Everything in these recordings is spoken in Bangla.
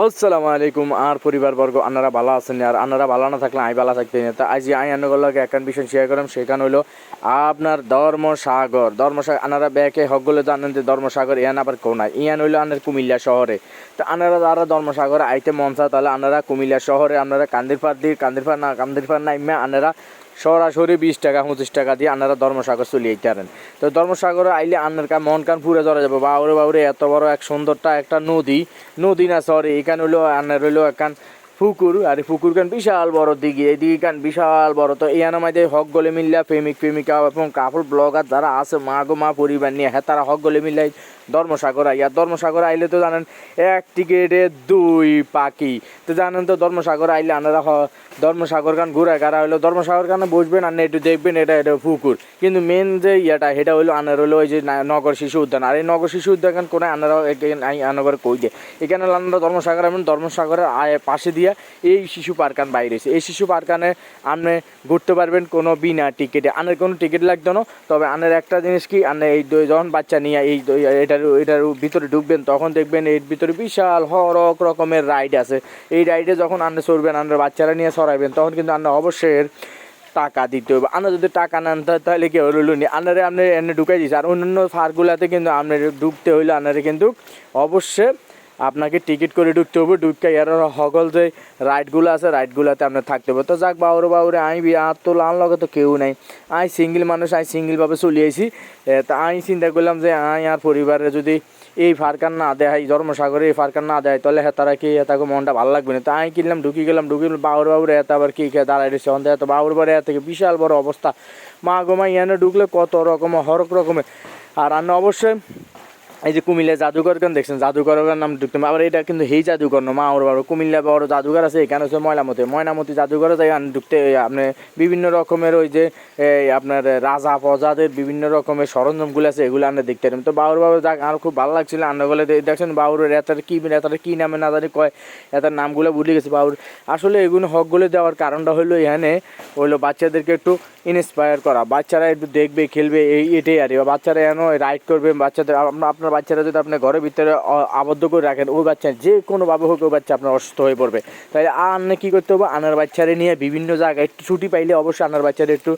আসসালামু আলাইকুম, আর পরিবারবর্গ আনারা ভালো আছেন আর আনারা ভালো না থাকলে আমি ভালো থাকতে তা আজ আই আনগলকে একান বিষয় শেয়ার করলাম, সেখানে হইল আপনার ধর্মসাগর। ধর্মসাগর আনারা ব্যাকে হকগুলো জানেন যে ধর্মসাগর, ইয়ান আবার কোনায়? ইয়ান হইল আনার কুমিল্লা শহরে। তো আনারা যারা ধর্মসাগর আইতে মন চায়, তাহলে আনারা কুমিল্লা শহরে আপনারা কান্দিরপাড় দিয়ে কান্দিরপাড় না কান্দিরপাড় নাইমে আনারা সরাসরি বিশ টাকা, পঁচিশ টাকা দিয়ে আনারা ধর্মসাগর চলে যেতে তো ধর্মসাগরে আইলে আন্নার কা মন কান পুরে ধরা যাবে। বাউরে বাউরে এত বড় এক সুন্দরটা একটা নদী। নদী না সরি এখানে হইল আন্নার হইল একান পুকুর আর পুকুর কান বিশাল বড় দিঘি এই দিঘি কান বিশাল বড়। তো এই মাঝে হক গলে মিললা, প্রেমিক, প্রেমিকা এবং কাপড় ব্লগার যারা আছে, মা গো, মা পরিবার নিয়ে হ্যাঁ তারা হক গলে মিললাই ধর্মসাগর আইয়া। ধর্মসাগর আইলে তো জানেন এক টিকেটে দুই পাখি। তো জানেন তো, ধর্মসাগর আইলে আনারা ধর্মসাগর গান ঘুরে গাড়া হইল ধর্মসাগর গানে বসবেন, আর একটু দেখবেন এটা এটা পুকুর কিন্তু মেন যে ইয়াটা, সেটা হইল আনার হইল ওই যে নগর শিশু উদ্যান। আর এই নগর শিশু উদ্যান কোনে আনারা আনাগর কই দে এখানে হলো আমরা ধর্মসাগর এবং ধর্মসাগরের আয় পাশে দিয়া এই শিশু পার্কান বাইরে এই শিশু পার্কানে আপনি ঘুরতে পারবেন কোনো বিনা টিকিটে। আনের কোনো টিকিট লাগতো না, তবে আনের একটা জিনিস কি, আনে এই যখন বাচ্চা নিয়ে এই এটার এটার ভিতরে ঢুকবেন, তখন দেখবেন এর ভিতরে বিশাল হরক রকমের রাইড আছে। এই রাইডে যখন আন্নে চড়বেন আন্নার বাচ্চারা নিয়ে সরাইবেন, তখন কিন্তু আন্না অবশ্যই টাকা দিতে হবে। আন্না যদি টাকা নেন, তা- তাহলে কি হলো? নি আনারে আপনি এনে ঢুকাই দিচ্ছে আর অন্যান্য ফার্কগুলাতে কিন্তু আপনার ঢুকতে হইলে আনারে কিন্তু অবশ্যই আপনাকে টিকিট করে ঢুকতে হবে ঢুকে এর সকল যে রাইডগুলো আছে রাইডগুলোতে আপনার থাকতে হবে। তো যাক বাউরে বাউরে আই আর তো লান লগে তো কেউ নাই। আই সিঙ্গেল মানুষ আই সিঙ্গেলভাবে চলে আইছি। তা আমি চিন্তা করলাম যে আই আর পরিবারে যদি এই ফারকান না দেয় এই ধর্মসাগরে এই ফারকান না দেয় তাহলে হ্যাঁ তারা কি তাকে মনটা ভালো লাগবে না? তো আমি কিনলাম, ঢুকি গেলাম, ঢুকি বাউর বাউরে এত আবার কি খেয়ে দাঁড়াই রয়েছে? অন্ধে এত বাউর বাড়ি থেকে বিশাল বড় অবস্থা। মা গোমা ইয়ানে ঢুকলে কত রকম, হরক রকমের। আর আমি অবশ্যই এই যে কুমিল্লা জাদুঘর কেন দেখছেন? জাদুঘরের নাম ঢুকতে হবে। আবার এটা কিন্তু হেই জাদুঘর না মা ওর কুমিল্লা বড় জাদুঘর আছে, এখানে হচ্ছে ময়নামতি ময়নামতি জাদুঘরে যাই ঢুকতে আপনি বিভিন্ন রকমের ওই যে আপনার রাজা প্রজাদের বিভিন্ন রকমের সরঞ্জামগুলো আছে, এগুলো আমরা দেখতে পারেন তো বাউর বাবু যাক আমার খুব ভালো লাগছিল আন্নাগুলো দেখছেন বাউরের এতার কি এতার কি নামে না জানি কয়, এতার নামগুলো ভুলে গেছে বাউর। আসলে এগুলো হকগুলো দেওয়ার কারণটা হলো এখানে হইল বাচ্চাদেরকে একটু ইন্সপায়ার করা। বাচ্চারা একটু দেখবে, খেলবে, এই, এটাই আর। বাচ্চারা যেন রাইড করবে, বাচ্চাদের আপনার বাচ্চারা যদি আপনি ঘরের ভিতরে আবদ্ধ করে রাখেন, ওই বাচ্চা যে কোনোভাবে হোক ওই বাচ্চা আপনার অসুস্থ হয়ে পড়বে। তাই আন্নে কী করতে হবে? আনার বাচ্চারে নিয়ে বিভিন্ন জায়গায় একটু ছুটি পাইলে অবশ্যই আনার বাচ্চারা একটু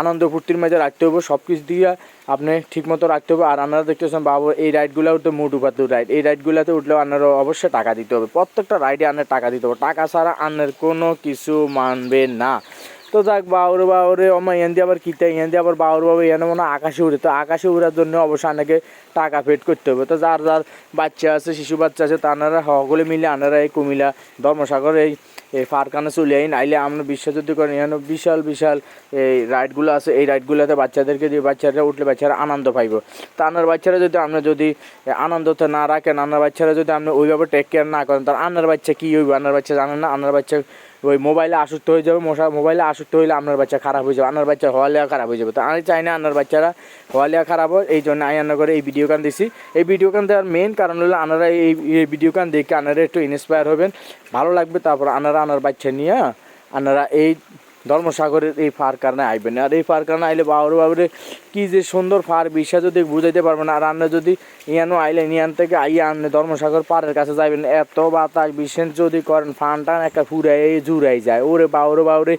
আনন্দ ফুর্তির মাঝে রাখতে হবে। সব কিছু দিয়ে আপনি ঠিকমতো রাখতে হবে। আর আপনারা দেখতেছেন বাবু, এই রাইডগুলো উঠতে মুট উপাত্ত রাইড এই রাইডগুলোতে উঠলেও আপনার অবশ্যই টাকা দিতে হবে। প্রত্যেকটা রাইডে আনের টাকা দিতে হবে। টাকা ছাড়া আনের কোনো কিছু মানবে না। তো যাক, বাউরে বাউরে আমার ইয়ান দিয়ে আবার কিতে ইয়ান দিয়ে আবার বাউর বাবু, ইয়ান মনে আকাশে উড়ে। তো আকাশে উড়ার জন্য অবশ্যই আনাকে টাকা পেড করতে হবে। তো যার যার বাচ্চা আছে, শিশু বাচ্চা আছে, তানারা সকলে মিলে আনারা এই কুমিলা ধর্মসাগর, এই এই ফারকানে চলে আইন আইলে আমরা বিশ্বাস যদি করেন এখানে বিশাল বিশাল এই রাইডগুলো আছে। এই রাইডগুলোতে বাচ্চাদেরকে দিয়ে বাচ্চারা উঠলে বাচ্চারা আনন্দ পাইব। তা আপনার বাচ্চারা যদি আপনি যদি আনন্দতে না রাখেন, আনার বাচ্চারা যদি আপনি ওইভাবে টেক কেয়ার না করেন তার আনার বাচ্চা কী হইব? আনার বাচ্চা জানেন না? আনার বাচ্চা ওই মোবাইলে আসক্ত হয়ে যাবে, মশা, মোবাইলে আসক্ত হইলে আপনার বাচ্চা খারাপ হয়ে যাবে, আপনার বাচ্চা হওয়া হওয়ালিয়া খারাপ হয়ে যাবে। তো আমি চাই না আপনার বাচ্চারা হওয়া হওয়ালিয়া খারাপ হয় এই জন্য আমি আন্না করে এই ভিডিও কান দিছি। এই ভিডিও গান দেওয়ার মেন কারণ হলো আনারা এই এই ভিডিও কান দেখে আনারা একটু ইন্সপায়ার হবেন, ভালো লাগবে, তারপর আনারা আনার বাচ্চা নিয়ে আপনারা এই ধর্মসাগরের এই ফার কারণে আইবেন আর এই ফার কারণে আইলে বাবুর বাবুরে কি যে সুন্দর ফার বিশ্বাস যদি বুঝাইতে পারবেন না, আর আপনি যদি ইয়ানো আইলে ইয়ান থেকে আইয়া আপনি ধর্মসাগর পাড়ের কাছে যাইবেন, এত বাতাস বিশেষ যদি করেন, ফান টান একটা ফুরাই জুড়াই যায়। ওরে বাউরে বাউরে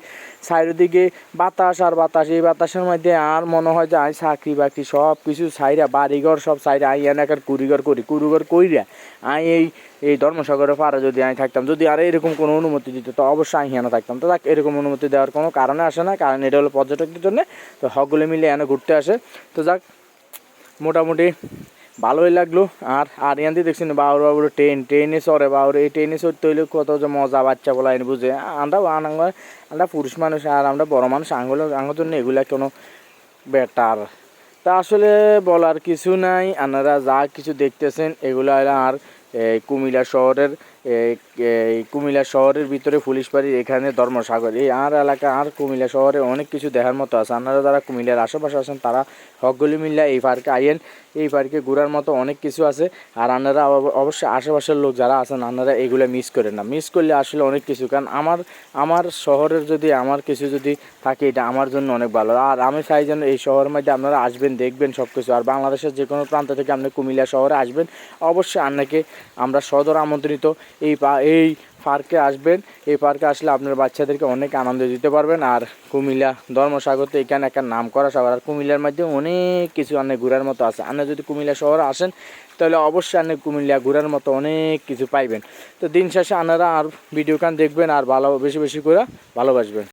চারিদিকে বাতাস আর বাতাস। এই বাতাসের মধ্যে আর মনে হয় যে আই চাকরি বাকরি সব কিছু সাইরা বাড়িঘর সব সাইরা আই একটা কুড়িঘর করি, কুড়িঘর কইরা আই এই এই ধর্মসাগরের পাড়ে যদি আমি থাকতাম, যদি আর এরকম কোনো অনুমতি দিত, তো অবশ্যই আমি এনে থাকতাম। তো দেখ এরকম অনুমতি দেওয়ার কোনো কারণে আসে না, কারণ এটা হলো পর্যটকদের জন্য। তো হকগুলো মিলে এনে ঘুরতে আসে। তো যাক, মোটামুটি ভালোই লাগল। আর আর ইয়ান্দি দেখছেন বাউর বাবুর ট্রেন, ট্রেনে চড়ে বাবুর, এই ট্রেনে চড়তে হইলে কত যে মজা বাচ্চা বলা এনে বুঝে। আমরা আনাঙ্গ আমরা পুরুষ মানুষ আর আমরা বড় মানুষ, আঙ্গুল আঙ্গুর জন্য এগুলা কোনো বেটার। তা আসলে বলার কিছু নাই, আপনারা যা কিছু দেখতেছেন এগুলো আর কুমিল্লা শহরের কুমিল্লা শহরের ভিতরে পুলিশ বাড়ির এখানে ধর্মসাগর। এই আর এলাকা আর কুমিল্লা শহরে অনেক কিছু দেখার মতো আছে। আপনারা যারা কুমিল্লার আশেপাশে আছেন, তারা হকগুলি মিল্লা এই পার্কে আইয়েন। এই পার্কে ঘোরার মতো অনেক কিছু আছে। আর আপনারা অব- অবশ্যই আশেপাশের লোক যারা আছেন, আপনারা এগুলো মিস করেন না। মিস করলে আসলে অনেক কিছু। কারণ আমার আমার শহরের যদি, আমার কিছু যদি থাকে, এটা আমার জন্য অনেক ভালো। আর আমি চাই যেন এই শহরের মধ্যে আপনারা আসবেন, দেখবেন সব কিছু আর বাংলাদেশের যে কোনো প্রান্ত থেকে আপনি কুমিল্লা শহরে আসবেন, অবশ্যই আপনাকে আমরা সদর আমন্ত্রিত। এই পা, এই পার্কে আসবেন। এই পার্কে আসলে আপনার বাচ্চাদেরকে অনেক আনন্দ দিতে পারবেন। আর কুমিল্লা ধর্মসাগর তো এখানে একটা নাম করা শহর। আর কুমিল্লার মধ্যে অনেক কিছু, অনেক ঘোরার মতো আছে। আপনি যদি কুমিল্লা শহরে আসেন, তাহলে অবশ্যই আপনি কুমিল্লা ঘুরার মতো অনেক কিছু পাইবেন। তো দিন শেষে আপনারা আর ভিডিও কান দেখবেন আর ভালো, বেশি বেশি করে ভালোবাসবেন।